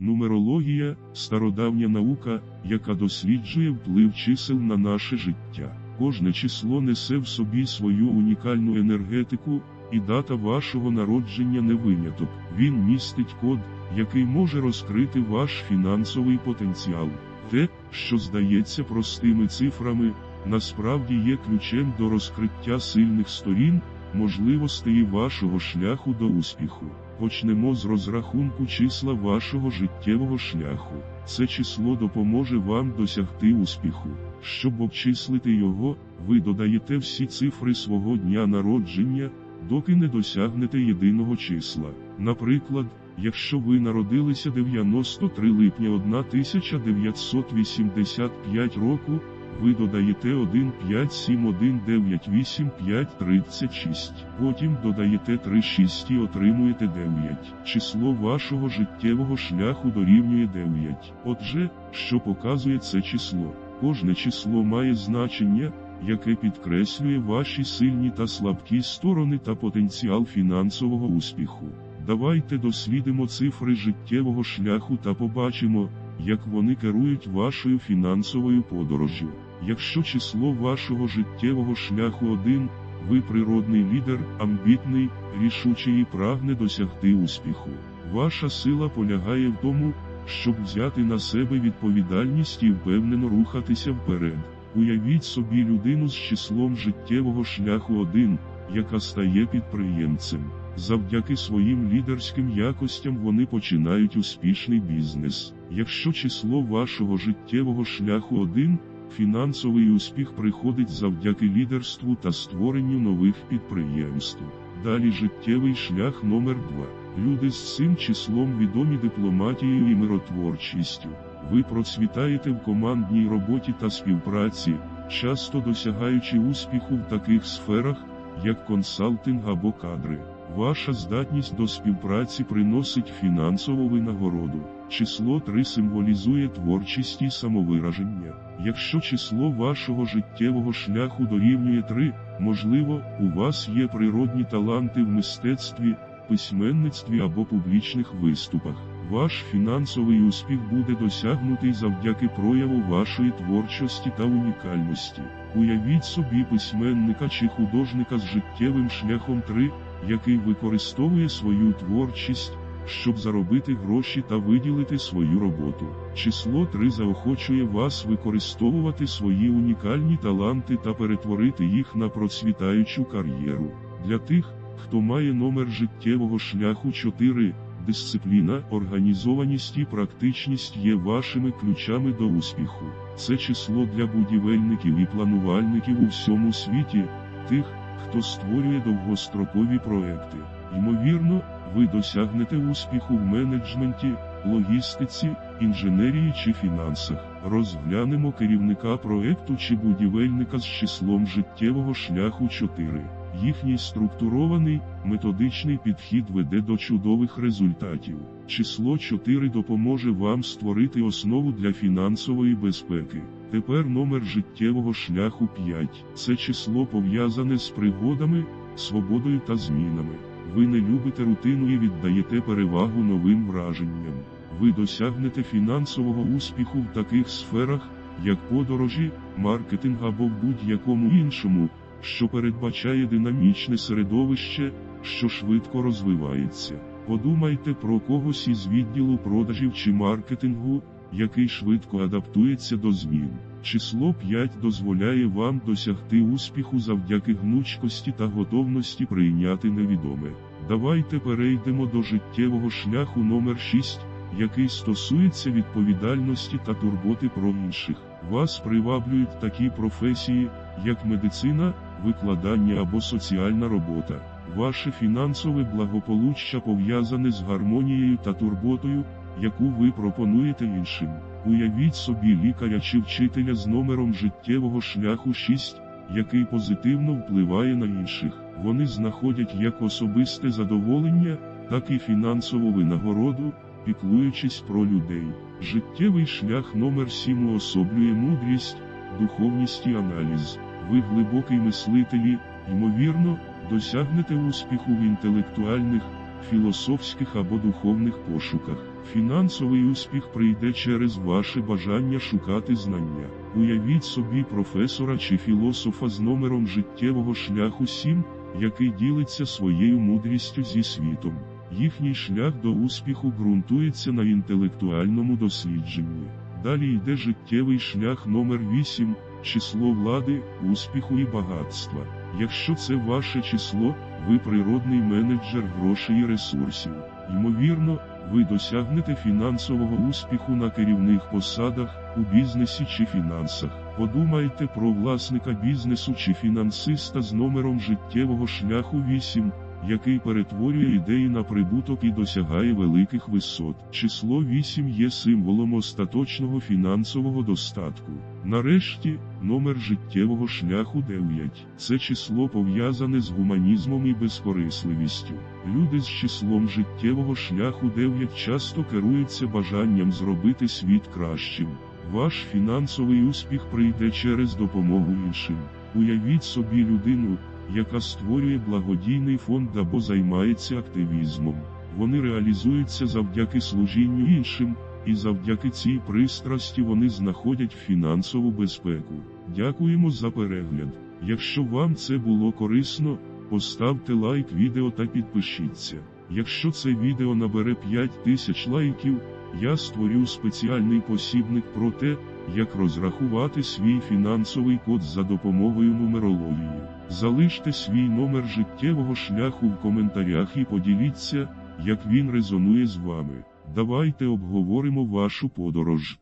Нумерологія стародавня наука, яка досліджує вплив чисел на наше життя. Кожне число несе в собі свою унікальну енергетику, і дата вашого народження не виняток. Він містить код, який може розкрити ваш фінансовий потенціал. Те, що здається простими цифрами, насправді є ключем до розкриття сильних сторін, можливостей вашого шляху до успіху. Почнемо з розрахунку числа вашого життєвого шляху. Це число допоможе вам досягти успіху. Щоб обчислити його, ви додаєте всі цифри свого дня народження, доки не досягнете єдиного числа. Наприклад, якщо ви народилися 93 липня 1985 року, ви додаєте 157198536, потім додаєте 36 і отримуєте 9. Число вашого життєвого шляху дорівнює 9. Отже, що показує це число? Кожне число має значення, яке підкреслює ваші сильні та слабкі сторони та потенціал фінансового успіху. Давайте дослідимо цифри життєвого шляху та побачимо, як вони керують вашою фінансовою подорожжю. Якщо число вашого життєвого шляху 1, ви природний лідер, амбітний, рішучий і прагне досягти успіху. Ваша сила полягає в тому, щоб взяти на себе відповідальність і впевнено рухатися вперед. Уявіть собі людину з числом життєвого шляху 1, яка стає підприємцем. Завдяки своїм лідерським якостям вони починають успішний бізнес. Якщо число вашого життєвого шляху 1, фінансовий успіх приходить завдяки лідерству та створенню нових підприємств. Далі життєвий шлях номер 2. Люди з цим числом відомі дипломатією і миротворчістю. Ви процвітаєте в командній роботі та співпраці, часто досягаючи успіху в таких сферах, як консалтинг або кадри. Ваша здатність до співпраці приносить фінансову винагороду. Число 3 символізує творчість і самовираження. Якщо число вашого життєвого шляху дорівнює 3, можливо, у вас є природні таланти в мистецтві, письменництві або публічних виступах. Ваш фінансовий успіх буде досягнутий завдяки прояву вашої творчості та унікальності. Уявіть собі письменника чи художника з життєвим шляхом 3, який використовує свою творчість, щоб заробити гроші та виділити свою роботу. Число 3 заохочує вас використовувати свої унікальні таланти та перетворити їх на процвітаючу кар'єру. Для тих, хто має номер життєвого шляху 4, дисципліна, організованість і практичність є вашими ключами до успіху. Це число для будівельників і планувальників у всьому світі, тих, хто створює довгострокові проекти. Ймовірно, ви досягнете успіху в менеджменті, логістиці, інженерії чи фінансах. Розглянемо керівника проекту чи будівельника з числом життєвого шляху 4. Їхній структурований, методичний підхід веде до чудових результатів. Число 4 допоможе вам створити основу для фінансової безпеки. Тепер номер життєвого шляху 5. Це число пов'язане з пригодами, свободою та змінами. Ви не любите рутину і віддаєте перевагу новим враженням. Ви досягнете фінансового успіху в таких сферах, як подорожі, маркетинг або в будь-якому іншому, що передбачає динамічне середовище, що швидко розвивається. Подумайте про когось із відділу продажів чи маркетингу, який швидко адаптується до змін. Число 5 дозволяє вам досягти успіху завдяки гнучкості та готовності прийняти невідоме. Давайте перейдемо до життєвого шляху номер 6, який стосується відповідальності та турботи про інших. Вас приваблюють такі професії, як медицина, викладання або соціальна робота. Ваше фінансове благополуччя пов'язане з гармонією та турботою, яку ви пропонуєте іншим. Уявіть собі лікаря чи вчителя з номером життєвого шляху 6, який позитивно впливає на інших. Вони знаходять як особисте задоволення, так і фінансову винагороду, піклуючись про людей. Життєвий шлях номер 7 уособлює мудрість, духовність і аналіз. Ви глибокий мислителі, ймовірно, досягнете успіху в інтелектуальних, філософських або духовних пошуках. Фінансовий успіх прийде через ваше бажання шукати знання. Уявіть собі професора чи філософа з номером життєвого шляху 7, який ділиться своєю мудрістю зі світом. Їхній шлях до успіху ґрунтується на інтелектуальному дослідженні. Далі йде життєвий шлях номер 8, число влади, успіху і багатства. Якщо це ваше число, ви природний менеджер грошей і ресурсів. Ймовірно, ви досягнете фінансового успіху на керівних посадах, у бізнесі чи фінансах. Подумайте про власника бізнесу чи фінансиста з номером життєвого шляху 8, який перетворює ідеї на прибуток і досягає великих висот. Число 8 є символом остаточного фінансового достатку. Нарешті, номер життєвого шляху 9. Це число пов'язане з гуманізмом і безкорисливістю. Люди з числом життєвого шляху 9 часто керуються бажанням зробити світ кращим. Ваш фінансовий успіх прийде через допомогу іншим. Уявіть собі людину, яка створює благодійний фонд або займається активізмом. Вони реалізуються завдяки служінню іншим, і завдяки цій пристрасті вони знаходять фінансову безпеку. Дякуємо за перегляд. Якщо вам це було корисно, поставте лайк відео та підпишіться. Якщо це відео набере 5000 лайків, я створю спеціальний посібник про те, як розрахувати свій фінансовий код за допомогою нумерології. Залиште свій номер життєвого шляху в коментарях і поділіться, як він резонує з вами. Давайте обговоримо вашу подорож.